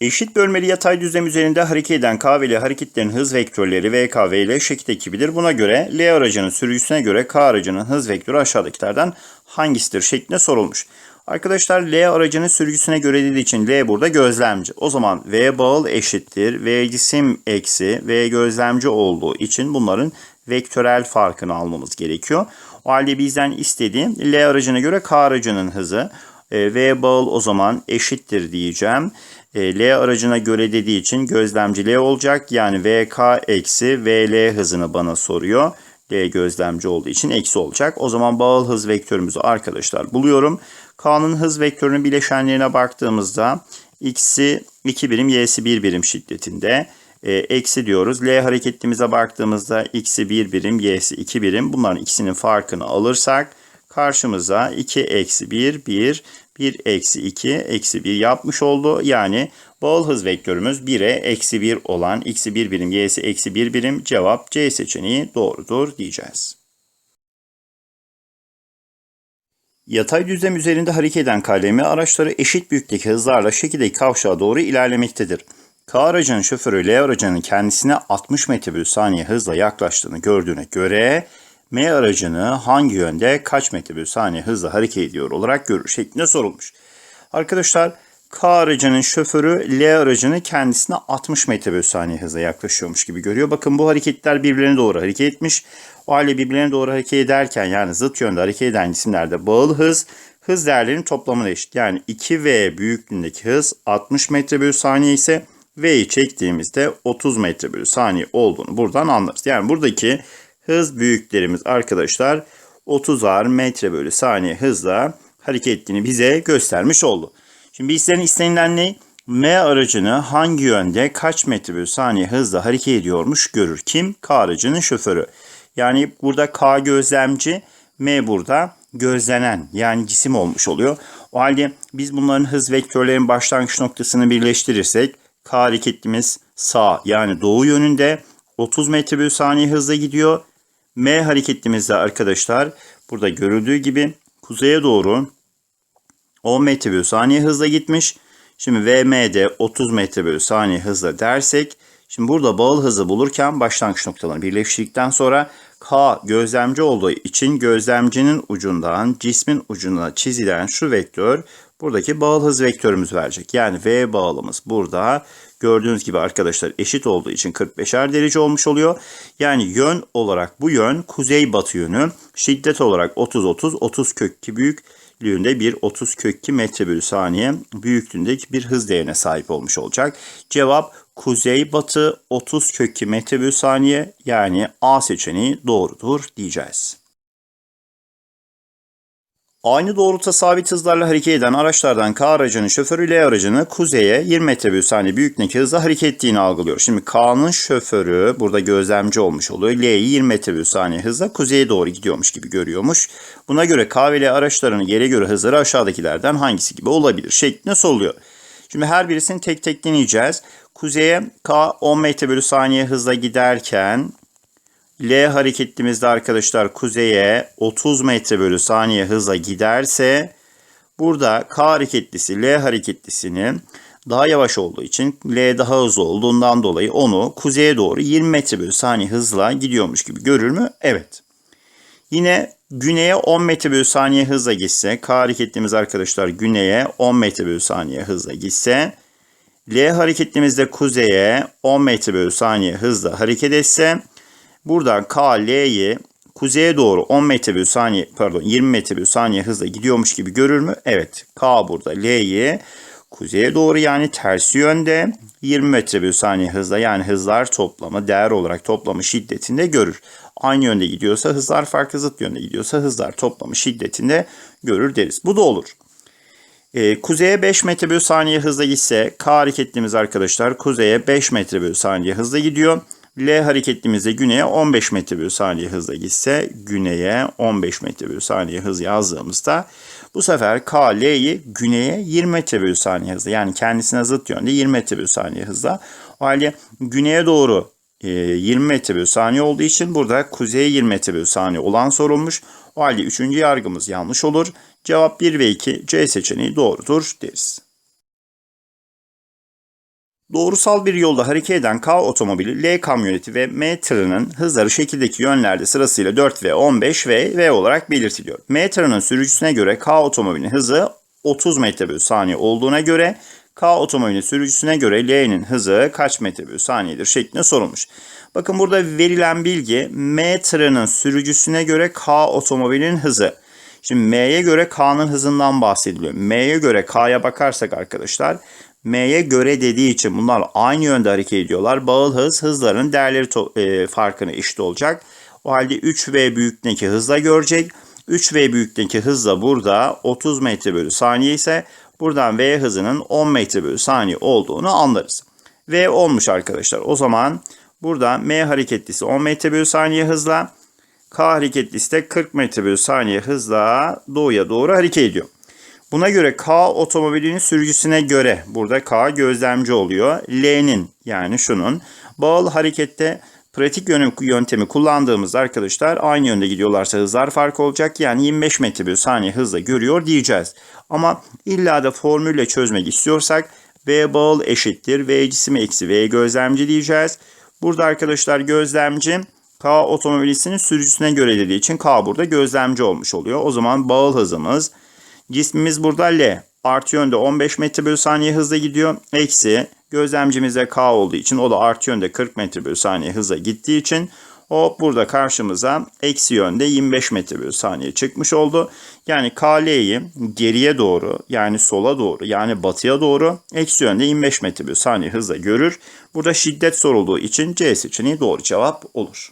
Eşit bölmeli yatay düzlem üzerinde hareket eden K ve L hareketlerin hız vektörleri V, K ve L şekil ekibidir. Buna göre L aracının sürücüsüne göre K aracının hız vektörü aşağıdakilerden hangisidir şeklinde sorulmuş. Arkadaşlar L aracının sürücüsüne göre dediği için L burada gözlemci. O zaman V bağıl eşittir. V cisim eksi V gözlemci olduğu için bunların vektörel farkını almamız gerekiyor. O halde bizden istediği L aracına göre K aracının hızı. E, V bağıl o zaman eşittir diyeceğim. E, L aracına göre dediği için gözlemci L olacak. Yani VK eksi VL hızını bana soruyor. L gözlemci olduğu için eksi olacak. O zaman bağıl hız vektörümüzü arkadaşlar buluyorum. K'nın hız vektörünün bileşenlerine baktığımızda x'i 2 birim, y'si 1 birim şiddetinde. E, eksi diyoruz. L hareketimize baktığımızda x'i 1 birim, y'si 2 birim. Bunların ikisinin farkını alırsak karşımıza 2 eksi 1, 1, 1 eksi 2, eksi 1 yapmış oldu. Yani bağıl hız vektörümüz 1'e eksi 1 olan x'i 1 birim, y'si eksi 1 birim. Cevap C seçeneği doğrudur diyeceğiz. Yatay düzlem üzerinde hareket eden kalemi araçları eşit büyüklükteki hızlarla şekildeki kavşağa doğru ilerlemektedir. K aracının şoförü L aracının kendisine 60 metre bölü saniye hızla yaklaştığını gördüğüne göre M aracını hangi yönde kaç metre bölü saniye hızla hareket ediyor olarak görür şeklinde sorulmuş. Arkadaşlar K aracının şoförü L aracını kendisine 60 metre bölü saniye hızla yaklaşıyormuş gibi görüyor. Bakın bu hareketler birbirlerine doğru hareket etmiş. O halde birbirlerine doğru hareket ederken yani zıt yönde hareket eden cisimlerde bağlı hız hız değerlerinin toplamına eşit. Yani 2V büyüklüğündeki hız 60 metre bölü saniye ise V'yi çektiğimizde 30 metre bölü saniye olduğunu buradan anlarız. Yani buradaki hız büyüklerimiz arkadaşlar 30'ar metre bölü saniye hızla hareket ettiğini bize göstermiş oldu. Şimdi bizlerin istenilen ne? M aracını hangi yönde kaç metre bölü saniye hızla hareket ediyormuş görür. Kim? K aracının şoförü. Yani burada K gözlemci, M burada gözlenen yani cisim olmuş oluyor. O halde biz bunların hız vektörlerin başlangıç noktasını birleştirirsek K hareketimiz sağ yani doğu yönünde 30 metre bölü saniye hızla gidiyor. M hareketimizde arkadaşlar burada görüldüğü gibi kuzeye doğru 10 metre bölü saniye hızla gitmiş. Şimdi VM'de 30 metre bölü saniye hızla dersek şimdi burada bağıl hızı bulurken başlangıç noktalarını birleştirdikten sonra K gözlemci olduğu için gözlemcinin ucundan cismin ucuna çizilen şu vektör buradaki bağıl hız vektörümüz verecek. Yani V bağlımız burada gördüğünüz gibi arkadaşlar eşit olduğu için 45'er derece olmuş oluyor. Yani yön olarak bu yön kuzey batı yönü şiddet olarak 30-30 30 kök 2 büyüklüğünde bir 30 kök 2 metre bölü saniye büyüklüğündeki bir hız değerine sahip olmuş olacak. Cevap kuzey batı 30 kök 2 metre bölü saniye yani A seçeneği doğrudur diyeceğiz. Aynı doğrultuda sabit hızlarla hareket eden araçlardan K aracının şoförü L aracını kuzeye 20 metre saniye büyüklüğündeki hızla hareket ettiğini algılıyor. Şimdi K'nın şoförü burada gözlemci olmuş oluyor. L'yi 20 metre saniye hızla kuzeye doğru gidiyormuş gibi görüyormuş. Buna göre K ve L araçlarının yere göre hızları aşağıdakilerden hangisi gibi olabilir şeklinde soruluyor. Şimdi her birisini tek tek deneyeceğiz. Kuzeye K 10 metre bölü saniye hızla giderken L hareketimizde arkadaşlar kuzeye 30 metre bölü saniye hızla giderse burada K hareketlisi L hareketlisinin daha yavaş olduğu için L daha hızlı olduğundan dolayı onu kuzeye doğru 20 metre bölü saniye hızla gidiyormuş gibi görür mü? Evet. Yine güneye 10 metre bölü saniye hızla gitse, K hareketlimiz arkadaşlar güneye 10 metre bölü saniye hızla gitse, L hareketimizde kuzeye 10 metre bölü saniye hızla hareket etse, Buradan K, L'yi kuzeye doğru 10 metre bölü saniye pardon 20 metre bölü saniye hızla gidiyormuş gibi görür mü? Evet. K burada L'yi kuzeye doğru yani tersi yönde 20 metre bölü saniye hızla yani hızlar toplamı değer olarak toplamı şiddetinde görür. Aynı yönde gidiyorsa hızlar farklı zıt yönde gidiyorsa hızlar toplamı şiddetinde görür deriz. Bu da olur. E, kuzeye 5 metre bölü saniye hızla gitse K hareketliğimiz arkadaşlar kuzeye 5 metre bölü saniye hızla gidiyor. L hareketimizde güneye 15 metre bölü saniye hızla gitse güneye 15 metre bölü saniye hız yazdığımızda bu sefer K, L'yi güneye 20 metre bölü saniye hızla yani kendisine zıt yönde 20 metre bölü saniye hızla. O halde güneye doğru 20 e, metre bölü saniye olduğu için burada kuzeye 20 metre bölü saniye olan sorulmuş. O halde üçüncü yargımız yanlış olur. Cevap 1 ve 2 C seçeneği doğrudur deriz. Doğrusal bir yolda hareket eden K otomobili, L kamyoneti ve M tırının hızları şekildeki yönlerde sırasıyla 4 ve 15 ve V olarak belirtiliyor. M tırının sürücüsüne göre K otomobilinin hızı 30 metre bölü saniye olduğuna göre K otomobilinin sürücüsüne göre L'nin hızı kaç metre bölü saniyedir şeklinde sorulmuş. Bakın burada verilen bilgi M tırının sürücüsüne göre K otomobilinin hızı. Şimdi M'ye göre K'nın hızından bahsediliyor. M'ye göre K'ya bakarsak arkadaşlar M'ye göre dediği için bunlar aynı yönde hareket ediyorlar. Bağıl hız hızların değerleri e, farkına eşit olacak. O halde 3V büyüklüğündeki hızla görecek. 3V büyüklüğündeki hızla burada 30 metre bölü saniye ise buradan V hızının 10 metre bölü saniye olduğunu anlarız. V olmuş arkadaşlar. O zaman burada M hareketlisi 10 metre bölü saniye hızla K hareketlisi de 40 metre bölü saniye hızla doğuya doğru hareket ediyor. Buna göre K otomobilinin sürücüsüne göre burada K gözlemci oluyor. L'nin yani şunun bağlı harekette pratik yöntem- yöntemi kullandığımızda arkadaşlar aynı yönde gidiyorlarsa hızlar farkı olacak. Yani 25 metre bölü saniye hızla görüyor diyeceğiz. Ama illa da formülle çözmek istiyorsak V bağıl eşittir. V cismi eksi V gözlemci diyeceğiz. Burada arkadaşlar gözlemci K otomobilisinin sürücüsüne göre dediği için K burada gözlemci olmuş oluyor. O zaman bağıl hızımız Cismimiz burada L. Artı yönde 15 metre bölü saniye hızla gidiyor. Eksi gözlemcimiz de K olduğu için o da artı yönde 40 metre bölü saniye hızla gittiği için hop burada karşımıza eksi yönde 25 metre bölü saniye çıkmış oldu. Yani KL'yi geriye doğru yani sola doğru yani batıya doğru eksi yönde 25 metre bölü saniye hızla görür. Burada şiddet sorulduğu için C seçeneği doğru cevap olur.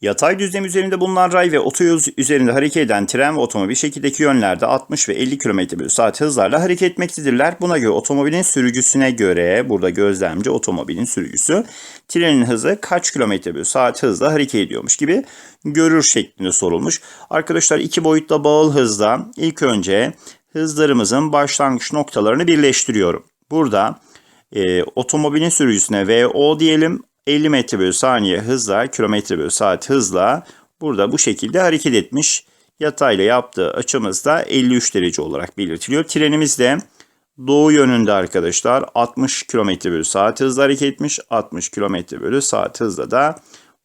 Yatay düzlem üzerinde bulunan ray ve otoyol üzerinde hareket eden tren ve otomobil şekildeki yönlerde 60 ve 50 km bölü saat hızlarla hareket etmektedirler. Buna göre otomobilin sürücüsüne göre burada gözlemci otomobilin sürücüsü trenin hızı kaç kilometre bölü saat hızla hareket ediyormuş gibi görür şeklinde sorulmuş. Arkadaşlar iki boyutla bağıl hızda ilk önce hızlarımızın başlangıç noktalarını birleştiriyorum. Burada e, otomobilin sürücüsüne VO diyelim 50 metre bölü saniye hızla, kilometre bölü saat hızla burada bu şekilde hareket etmiş. Yatayla yaptığı açımız da 53 derece olarak belirtiliyor. Trenimiz de doğu yönünde arkadaşlar 60 kilometre bölü saat hızla hareket etmiş. 60 kilometre bölü saat hızla da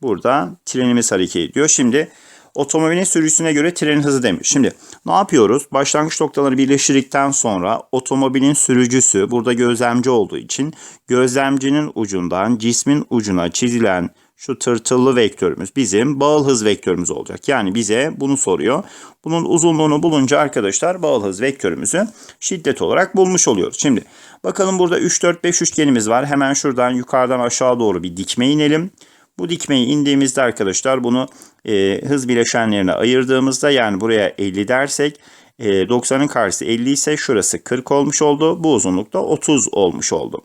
burada trenimiz hareket ediyor. Şimdi otomobilin sürücüsüne göre trenin hızı demiş. Şimdi ne yapıyoruz? Başlangıç noktaları birleştirdikten sonra otomobilin sürücüsü burada gözlemci olduğu için gözlemcinin ucundan cismin ucuna çizilen şu tırtıllı vektörümüz bizim bağıl hız vektörümüz olacak. Yani bize bunu soruyor. Bunun uzunluğunu bulunca arkadaşlar bağıl hız vektörümüzü şiddet olarak bulmuş oluyoruz. Şimdi bakalım burada 3 4 5 üçgenimiz var. Hemen şuradan yukarıdan aşağı doğru bir dikme inelim. Bu dikmeyi indiğimizde arkadaşlar bunu e, hız bileşenlerine ayırdığımızda yani buraya 50 dersek e, 90'ın karşısı 50 ise şurası 40 olmuş oldu. Bu uzunlukta 30 olmuş oldu.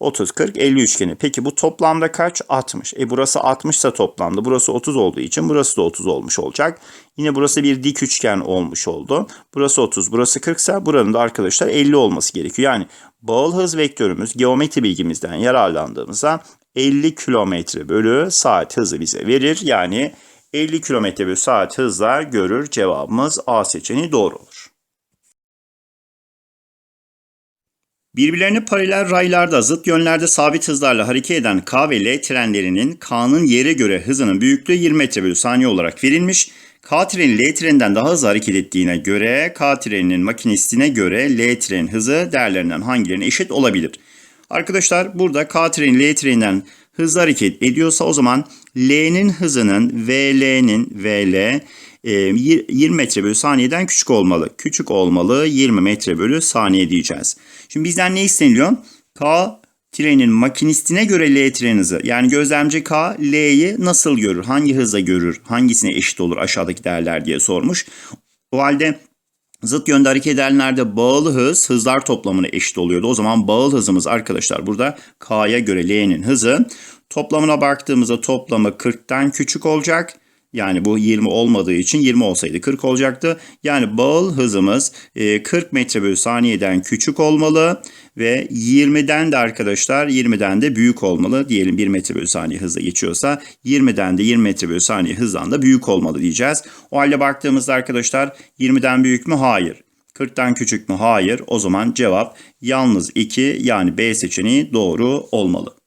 30, 40, 50 üçgeni. Peki bu toplamda kaç? 60. E burası 60 ise toplamda. Burası 30 olduğu için burası da 30 olmuş olacak. Yine burası bir dik üçgen olmuş oldu. Burası 30, burası 40 ise buranın da arkadaşlar 50 olması gerekiyor. Yani bağıl hız vektörümüz geometri bilgimizden yararlandığımızda 50 kilometre bölü saat hızı bize verir. Yani 50 kilometre bölü saat hızla görür. Cevabımız A seçeneği doğru olur. Birbirlerine paralel raylarda zıt yönlerde sabit hızlarla hareket eden K ve L trenlerinin K'nın yere göre hızının büyüklüğü 20 metre bölü saniye olarak verilmiş. K treni L treninden daha hızlı hareket ettiğine göre K treninin makinistine göre L trenin hızı değerlerinden hangilerine eşit olabilir? Arkadaşlar burada K treni L treninden hızlı hareket ediyorsa o zaman L'nin hızının VL'nin VL 20 metre bölü saniyeden küçük olmalı. Küçük olmalı 20 metre bölü saniye diyeceğiz. Şimdi bizden ne isteniliyor? K trenin makinistine göre L tren hızı. Yani gözlemci K L'yi nasıl görür? Hangi hızla görür? Hangisine eşit olur aşağıdaki değerler diye sormuş. O halde Zıt yönde hareket edenlerde bağlı hız hızlar toplamına eşit oluyordu. O zaman bağlı hızımız arkadaşlar burada K'ya göre L'nin hızı. Toplamına baktığımızda toplamı 40'tan küçük olacak. Yani bu 20 olmadığı için 20 olsaydı 40 olacaktı. Yani bağıl hızımız 40 metre bölü saniyeden küçük olmalı ve 20'den de arkadaşlar 20'den de büyük olmalı. Diyelim 1 metre bölü saniye hızla geçiyorsa 20'den de 20 metre bölü saniye hızdan da büyük olmalı diyeceğiz. O halde baktığımızda arkadaşlar 20'den büyük mü? Hayır. 40'tan küçük mü? Hayır. O zaman cevap yalnız 2 yani B seçeneği doğru olmalı.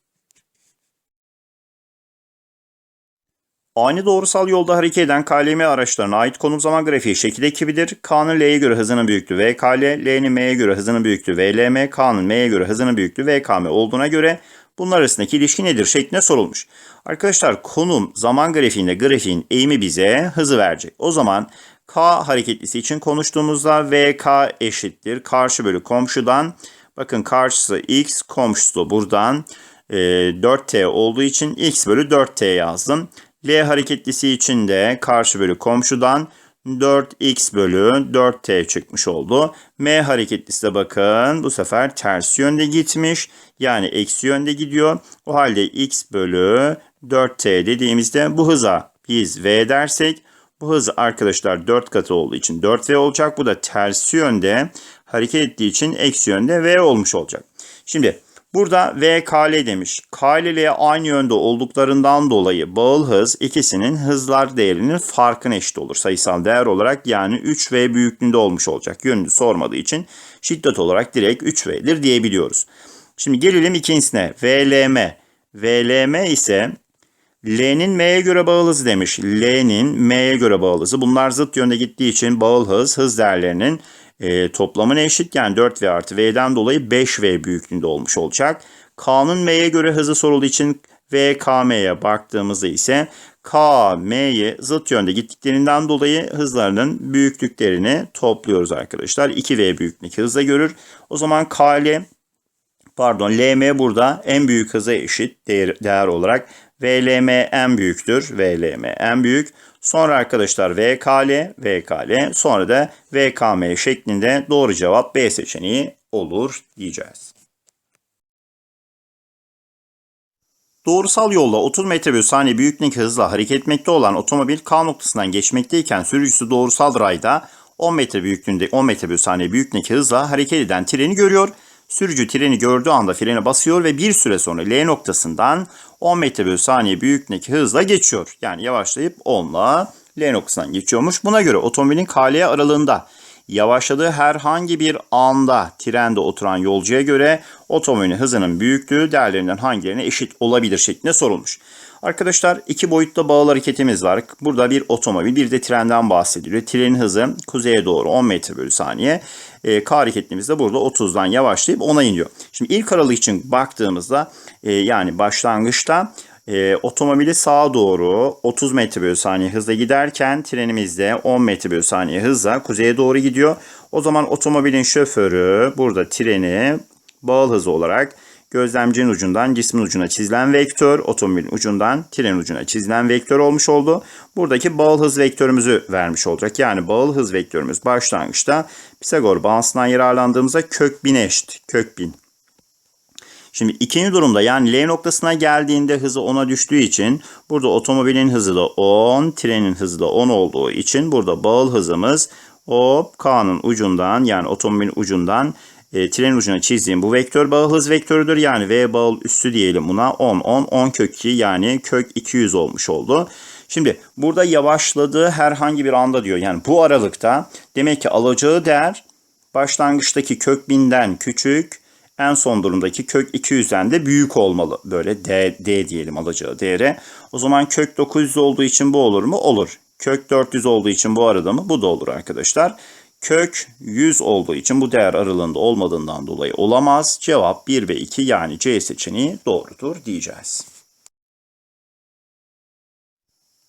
Aynı doğrusal yolda hareket eden KLM araçlarına ait konum zaman grafiği şekil ekibidir. K'nın L'ye göre hızının büyüklüğü VKL, L'nin M'ye göre hızının büyüklüğü VLM, K'nın M'ye göre hızının büyüklüğü VKM olduğuna göre bunlar arasındaki ilişki nedir şeklinde sorulmuş. Arkadaşlar konum zaman grafiğinde grafiğin eğimi bize hızı verecek. O zaman K hareketlisi için konuştuğumuzda VK eşittir. Karşı bölü komşudan. Bakın karşısı X, komşusu buradan. E, 4T olduğu için X bölü 4T yazdım. L hareketlisi için de karşı bölü komşudan 4x bölü 4t çıkmış oldu. M hareketlisi de bakın bu sefer ters yönde gitmiş. Yani eksi yönde gidiyor. O halde x bölü 4t dediğimizde bu hıza biz v dersek bu hız arkadaşlar 4 katı olduğu için 4v olacak. Bu da ters yönde hareket ettiği için eksi yönde v olmuş olacak. Şimdi Burada V KL demiş. K ile L aynı yönde olduklarından dolayı bağıl hız ikisinin hızlar değerinin farkına eşit olur sayısal değer olarak yani 3V büyüklüğünde olmuş olacak. Yönünü sormadığı için şiddet olarak direkt 3V'dir diyebiliyoruz. Şimdi gelelim ikincisine. VLM. VLM ise L'nin M'ye göre bağıl hızı demiş. L'nin M'ye göre bağıl hızı. Bunlar zıt yönde gittiği için bağıl hız, hız değerlerinin e, toplamına eşit. Yani 4V artı V'den dolayı 5V büyüklüğünde olmuş olacak. K'nın M'ye göre hızı sorulduğu için VKM'ye baktığımızda ise K, zıt yönde gittiklerinden dolayı hızlarının büyüklüklerini topluyoruz arkadaşlar. 2V büyüklüğündeki hızla görür. O zaman KL pardon LM burada en büyük hıza eşit değer, değer olarak VLM en büyüktür. VLM en büyük. Sonra arkadaşlar VKL, VKL sonra da VKM şeklinde doğru cevap B seçeneği olur diyeceğiz. Doğrusal yolda 30 metre bölü saniye büyüklüğündeki hızla hareket etmekte olan otomobil K noktasından geçmekteyken sürücüsü doğrusal rayda 10 metre büyüklüğünde 10 metre bölü saniye büyüklüğündeki hızla hareket eden treni görüyor. Sürücü treni gördüğü anda frene basıyor ve bir süre sonra L noktasından 10 metre bölü saniye büyüklüğündeki hızla geçiyor. Yani yavaşlayıp 10'la L noktasından geçiyormuş. Buna göre otomobilin KL aralığında yavaşladığı herhangi bir anda trende oturan yolcuya göre otomobilin hızının büyüklüğü değerlerinden hangilerine eşit olabilir şeklinde sorulmuş. Arkadaşlar iki boyutta bağlı hareketimiz var. Burada bir otomobil bir de trenden bahsediliyor. Trenin hızı kuzeye doğru 10 metre bölü saniye. E, K hareketimiz de burada 30'dan yavaşlayıp 10'a iniyor. Şimdi ilk aralık için baktığımızda e, yani başlangıçta e, otomobili sağa doğru 30 metre bölü saniye hızla giderken trenimiz de 10 metre bölü saniye hızla kuzeye doğru gidiyor. O zaman otomobilin şoförü burada treni bağlı hızı olarak gözlemcinin ucundan cismin ucuna çizilen vektör, otomobilin ucundan tren ucuna çizilen vektör olmuş oldu. Buradaki bağıl hız vektörümüzü vermiş olacak. Yani bağıl hız vektörümüz başlangıçta Pisagor bağıntısından yararlandığımızda kök 1000 eşit. Kök 1000. Şimdi ikinci durumda yani L noktasına geldiğinde hızı 10'a düştüğü için burada otomobilin hızı da 10, trenin hızı da 10 olduğu için burada bağıl hızımız hop K'nın ucundan yani otomobilin ucundan e, tren ucuna çizdiğim bu vektör bağıl hız vektörüdür. Yani V bağıl üstü diyelim buna 10, 10, 10 kök 2 yani kök 200 olmuş oldu. Şimdi burada yavaşladığı herhangi bir anda diyor. Yani bu aralıkta demek ki alacağı değer başlangıçtaki kök 1000'den küçük en son durumdaki kök 200'den de büyük olmalı. Böyle D, D diyelim alacağı değere. O zaman kök 900 olduğu için bu olur mu? Olur. Kök 400 olduğu için bu arada mı? Bu da olur arkadaşlar. Kök 100 olduğu için bu değer aralığında olmadığından dolayı olamaz. Cevap 1 ve 2 yani C seçeneği doğrudur diyeceğiz.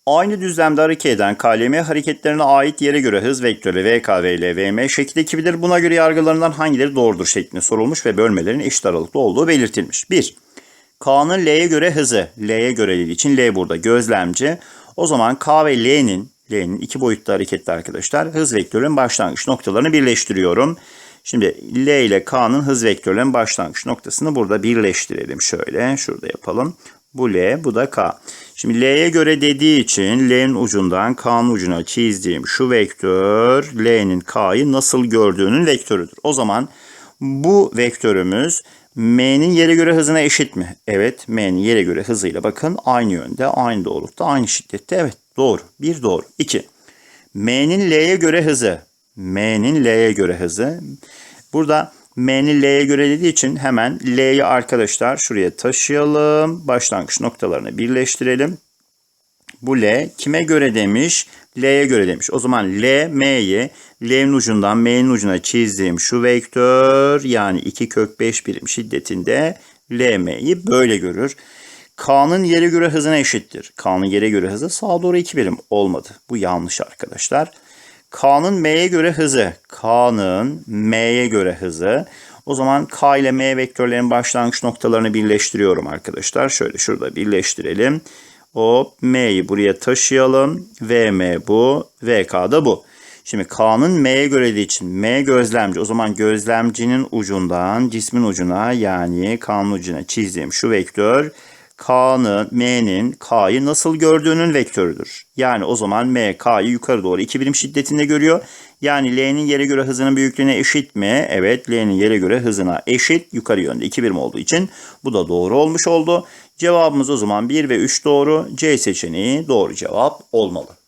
Aynı düzlemde hareket eden KLM hareketlerine ait yere göre hız vektörü VK ve LVM şekil ekibidir. Buna göre yargılarından hangileri doğrudur şeklinde sorulmuş ve bölmelerin eşit aralıklı olduğu belirtilmiş. 1. K'nın L'ye göre hızı. L'ye göre dediği için L burada gözlemci. O zaman K ve L'nin L'nin iki boyutlu hareketli arkadaşlar. Hız vektörünün başlangıç noktalarını birleştiriyorum. Şimdi L ile K'nın hız vektörlerinin başlangıç noktasını burada birleştirelim. Şöyle şurada yapalım. Bu L, bu da K. Şimdi L'ye göre dediği için L'nin ucundan K'nın ucuna çizdiğim şu vektör L'nin K'yı nasıl gördüğünün vektörüdür. O zaman bu vektörümüz M'nin yere göre hızına eşit mi? Evet, M'nin yere göre hızıyla bakın aynı yönde, aynı doğrultuda, aynı şiddette. Evet, doğru. Bir doğru. İki. M'nin L'ye göre hızı. M'nin L'ye göre hızı. Burada M'nin L'ye göre dediği için hemen L'yi arkadaşlar şuraya taşıyalım. Başlangıç noktalarını birleştirelim. Bu L kime göre demiş? L'ye göre demiş. O zaman L, M'yi L'nin ucundan M'nin ucuna çizdiğim şu vektör yani 2 kök 5 birim şiddetinde L, M'yi böyle görür. K'nın yere göre hızına eşittir. K'nın yere göre hızı sağa doğru 2 birim olmadı. Bu yanlış arkadaşlar. K'nın M'ye göre hızı. K'nın M'ye göre hızı. O zaman K ile M vektörlerin başlangıç noktalarını birleştiriyorum arkadaşlar. Şöyle şurada birleştirelim. O M'yi buraya taşıyalım. VM bu. VK da bu. Şimdi K'nın M'ye göre dediği için M gözlemci. O zaman gözlemcinin ucundan cismin ucuna yani K'nın ucuna çizdiğim şu vektör K'nın, M'nin K'yı nasıl gördüğünün vektörüdür. Yani o zaman M K'yı yukarı doğru 2 birim şiddetinde görüyor. Yani L'nin yere göre hızının büyüklüğüne eşit mi? Evet L'nin yere göre hızına eşit. Yukarı yönde 2 birim olduğu için bu da doğru olmuş oldu. Cevabımız o zaman 1 ve 3 doğru. C seçeneği doğru cevap olmalı.